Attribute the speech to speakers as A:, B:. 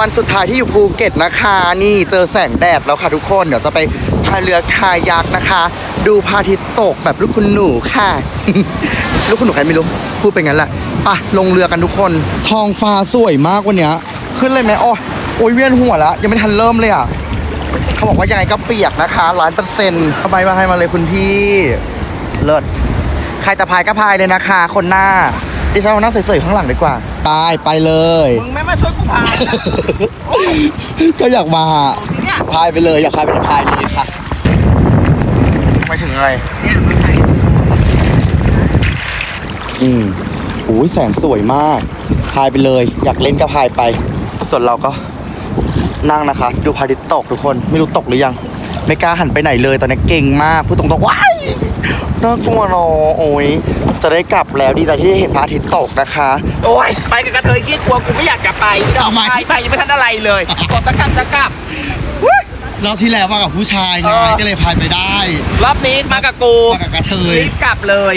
A: วันสุดท้ายที่อยู่ภูเก็ตนะคะ นี่เจอแสงแดดแล้วค่ะทุกคน เดี๋ยวจะไปพายเรือคายักนะคะ ดูพระอาทิตย์ตกแบบลูกคุณหนูค่ะ ลูกคุณหนูใครไม่รู้ พูดไปงั้นแหละไปะลงเรือกันทุกคน ทองฟ้าสวยมากวันเนี้ยขึ้นเลยไหมโอ้ยโอ้ยเวียนหัวแล้วยังไม่ทันเริ่มเลยอะเขาบอกว่ายังไงก็เปียกนะคะร้อยเปอร์เซ็นต์เอาใบมาให้มาเลยคุณพี่ เลิศใครจะพายก็พายเลยนะคะ คนหน้า ดิฉันมานั่งสวยๆข้างหลังดีกว่า ตายไปเลย
B: มึงไม่มาช่วยกูพาย
A: ก็อยากมา
B: เนี่ย
A: พายไปเลย อยากพายเป็นพายเลยค่ะไปถึงอะไร
B: เนี่ยมาพาย
A: อืมโอ้ยแสงสวยมาก พายไปเลย อยากเล่นก็พายไป ส่วนเราก็นั่งนะคะ ดูพระอาทิตย์ตกทุกคน ไม่รู้ตกหรือยัง ไม่กล้าหันไปไหนเลย ตอนนี้เก่งมาก พูดตรงๆว้าย น่ากลัวเนอะโอ้ยจะได้กลับแล้วดีใจที่ได้เห็นพระอาทิตย์ตกนะคะ
B: โอ้ยไปกับกระเทยขี้กลัวกูไม่อยากจะไปดอก
A: ทำไม
B: ไปไปยังไม่ทันอะไรเลยกดตะกันจะกลับ
A: รอบที่แล้วมากับผู้ชายไง
B: เออ
A: ก็เลยพายไปได้
B: รอบนี้มากับกู
A: มากับกระเทย
B: รีบกลับเลย